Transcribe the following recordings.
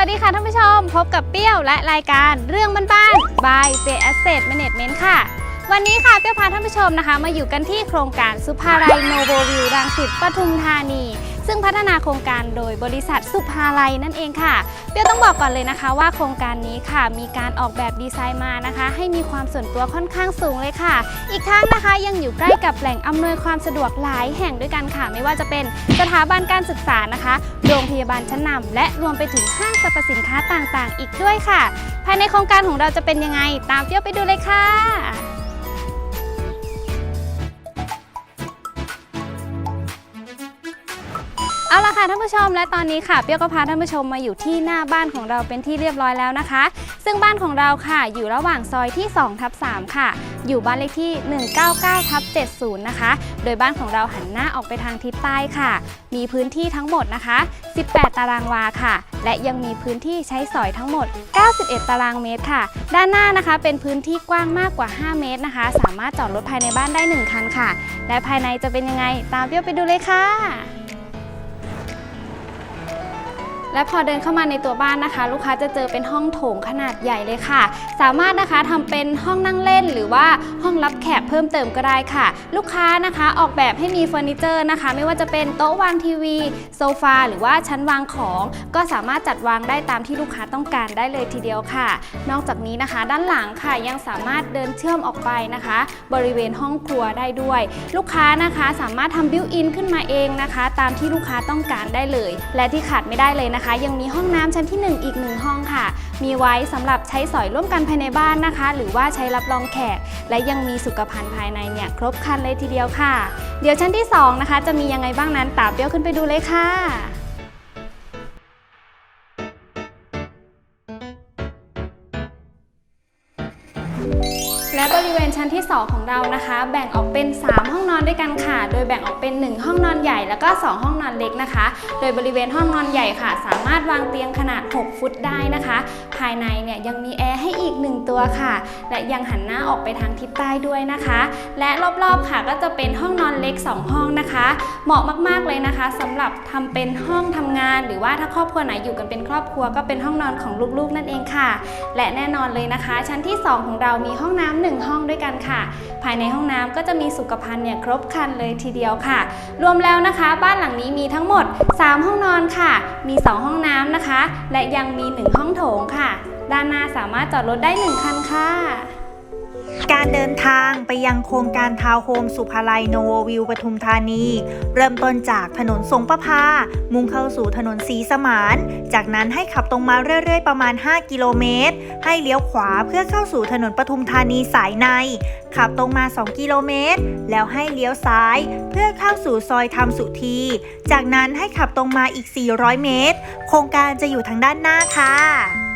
วัสดีค่ะท่านผู้ชม พบกับเปรี้ยวและรายการเรื่องบ้านๆ by J Asset Management ค่ะ วันนี้ค่ะเปรี้ยวพาท่านผู้ชมนะคะ มาอยู่กันที่โครงการสุภาลัยโนโบวิวรังสิตปทุมธานี ซึ่งพัฒนาโครงการโดยบริษัทสุภาลัยนั่นเองค่ะ เปียวต้องบอกก่อนเลยนะคะว่าโครงการนี้ค่ะ มีการออกแบบดีไซน์มานะคะ ให้มีความส่วนตัวค่อนข้างสูงเลยค่ะ อีกทั้งนะคะยังอยู่ใกล้กับแหล่งอำนวยความสะดวกหลายแห่งด้วยกันค่ะ ไม่ว่าจะเป็นสถาบันการศึกษานะคะ โรงพยาบาลชั้นนำและรวมไปถึงห้างสรรพสินค้าต่างๆ อีกด้วยค่ะ ภายในโครงการของเราจะเป็นยังไง ตามเปียวไปดูเลยค่ะ เอาละค่ะท่านผู้ชมและตอนนี้ค่ะเปรี้ยวก็พาท่านผู้ชมมาอยู่ที่หน้าบ้านของเราเป็นที่เรียบร้อยแล้วนะคะ ซึ่งบ้านของเราค่ะอยู่ระหว่างซอยที่2ทับ3ค่ะ อยู่บ้านเลขที่ 199ทับ70 นะคะ โดยบ้านของเราหันหน้าออกไปทางทิศใต้ค่ะ มีพื้นที่ทั้งหมดนะคะ 18 ตารางวาค่ะ และยังมีพื้นที่ใช้สอยทั้งหมด 91 ตารางเมตรค่ะ ด้านหน้านะคะเป็นพื้นที่กว้างมากกว่า 5 เมตรนะคะ สามารถจอดรถภายในบ้านได้ 1 คันค่ะ และภายในจะเป็นยังไงตามเปรี้ยวไปดูเลยค่ะ และพอเดินเข้ามาในตัวบ้านนะคะ ลูกค้าจะเจอเป็นห้องโถงขนาดใหญ่เลยค่ะ สามารถนะคะทำเป็นห้องนั่งเล่น หรือว่าห้องรับแขกเพิ่มเติมก็ได้ค่ะ ลูกค้านะคะออกแบบให้มีเฟอร์นิเจอร์นะคะ ไม่ว่าจะเป็นโต๊ะวางทีวี โซฟาหรือว่าชั้นวางของ ก็สามารถจัดวางได้ตามที่ลูกค้าต้องการได้เลยทีเดียวค่ะ นอกจากนี้นะคะ ด้านหลังค่ะยังสามารถเดินเชื่อมออกไปนะคะ บริเวณห้องครัวได้ด้วย ลูกค้านะคะสามารถทำบิวอินขึ้นมาเองนะคะ ตามที่ลูกค้าต้องการได้เลย และที่ขาดไม่ได้เลยนะคะยังมีห้องน้ำชั้นที่ 1 อีกหนึ่งห้องค่ะ มีไว้สำหรับใช้สอยร่วมกันภายในบ้านนะคะ หรือว่าใช้รับรองแขก และยังมีสุขภัณฑ์ภายในเนี่ยครบครันเลยทีเดียวค่ะ เดี๋ยวชั้นที่ 2 นะคะ จะมียังไงบ้างนั้นตามเปี้ยวขึ้นไปดูเลยค่ะ และบริเวณชั้นที่ 2 ของเรานะคะ แบ่งออกเป็น 3 ห้องนอนด้วยกันค่ะ โดยแบ่งออกเป็น 1 ห้องนอนใหญ่แล้วก็ 2 ห้องนอนเล็กนะคะ โดยบริเวณห้องนอนใหญ่ค่ะ สามารถวางเตียงขนาด 6 ฟุตได้นะคะ ภายในเนี่ยยังมีแอร์ให้อีก 1 ตัวค่ะ และยังหันหน้าออกไปทางทิศใต้ด้วยนะคะ และรอบๆค่ะก็จะเป็นห้องนอนเล็ก 2 ห้องนะคะ เหมาะมากๆเลยนะคะสำหรับทำเป็นห้องทำงาน หรือว่าถ้าครอบครัวไหนอยู่กันเป็นครอบครัวก็เป็นห้องนอนของลูกๆนั่นเองค่ะ และแน่นอนเลยนะคะ ชั้นที่ 2 ของเรามีห้องน้ำหนึ่งห้องด้วยกันค่ะายในห้องน้ำก็จะมีสุขภัณฑ์เนี่ยครบครันเลยทีเดียวค่ะ รวมแล้วนะคะ บ้านหลังนี้มีทั้งหมด 3 ห้องนอนค่ะ มี 2 ห้องน้ำนะคะ และยังมี 1 ห้องโถงค่ะ ด้านหน้าสามารถจอดรถได้ 1 คันค่ะ การเดินทางไปยังโครงการทาวน์โฮมสุภาลัยโนววิวปทุมธานี เริ่มต้นจากถนนสงประพา มุ่งเข้าสู่ถนนสีสมาน จากนั้นให้ขับตรงมาเรื่อยๆ ประมาณ 5 กิโลเมตร ให้เลี้ยวขวาเพื่อเข้าสู่ถนนปทุมธานีสายใน ขับตรงมา 2 กิโลเมตร แล้วให้เลี้ยวซ้าย เพื่อเข้าสู่ซอยธรรมสุธี จากนั้นให้ขับตรงมาอีก 400 เมตร โครงการจะอยู่ทางด้านหน้าค่ะ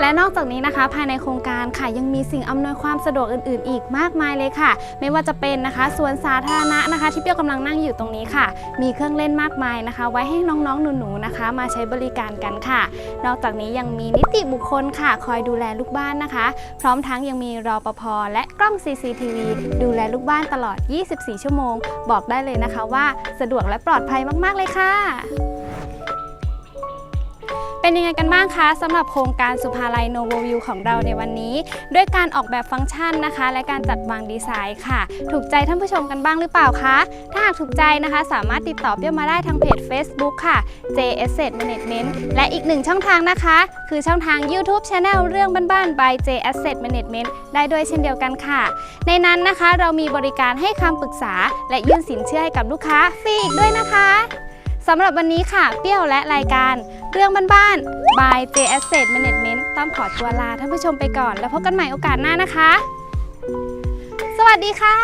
และนอกจากนี้นะคะ ภายในโครงการค่ะยังมีสิ่งอำนวยความสะดวกอื่น ๆ อีกมากมายเลยค่ะ ไม่ว่าจะเป็นนะคะสวนสาธารณะนะคะ ที่เปียวกำลังนั่งอยู่ตรงนี้ค่ะ มีเครื่องเล่นมากมายนะคะ ไว้ให้น้องๆหนูๆนะคะ มาใช้บริการกันค่ะ นอกจากนี้ยังมีนิติบุคคลค่ะ คอยดูแลลูกบ้านนะคะ พร้อมทั้งยังมีรอปภและกล้อง CCTV ดูแลลูกบ้านตลอด 24 ชั่วโมง บอกได้เลยนะคะว่าสะดวกและปลอดภัยมากๆเลยค่ะ เป็นยังไงกันบ้างคะสำหรับโครงการสุภาลัยโนโววิวของเราในวันนี้ ด้วยการออกแบบฟังก์ชันนะคะ และการจัดวางดีไซน์ค่ะ ถูกใจท่านผู้ชมกันบ้างหรือเปล่าคะ ถ้าหากถูกใจนะคะ สามารถติดต่อเปี้ยวมาได้ทางเพจ Facebook ค่ะ J Asset Management และอีกหนึ่งช่องทางนะคะ คือช่องทาง YouTube Channel เรื่องบ้านๆ by J Asset Management ได้ด้วยเช่นเดียวกันค่ะ ในนั้นนะคะเรามีบริการให้คำปรึกษา และยื่นสินเชื่อให้กับลูกค้าฟรีอีกด้วยนะคะ สำหรับวันนี้ค่ะ เปรี้ยวและรายการ เรื่องบ้านๆ by J Asset Management ต้องขอตัวลาท่านผู้ชมไปก่อน แล้วพบกันใหม่โอกาสหน้านะคะ สวัสดีค่ะ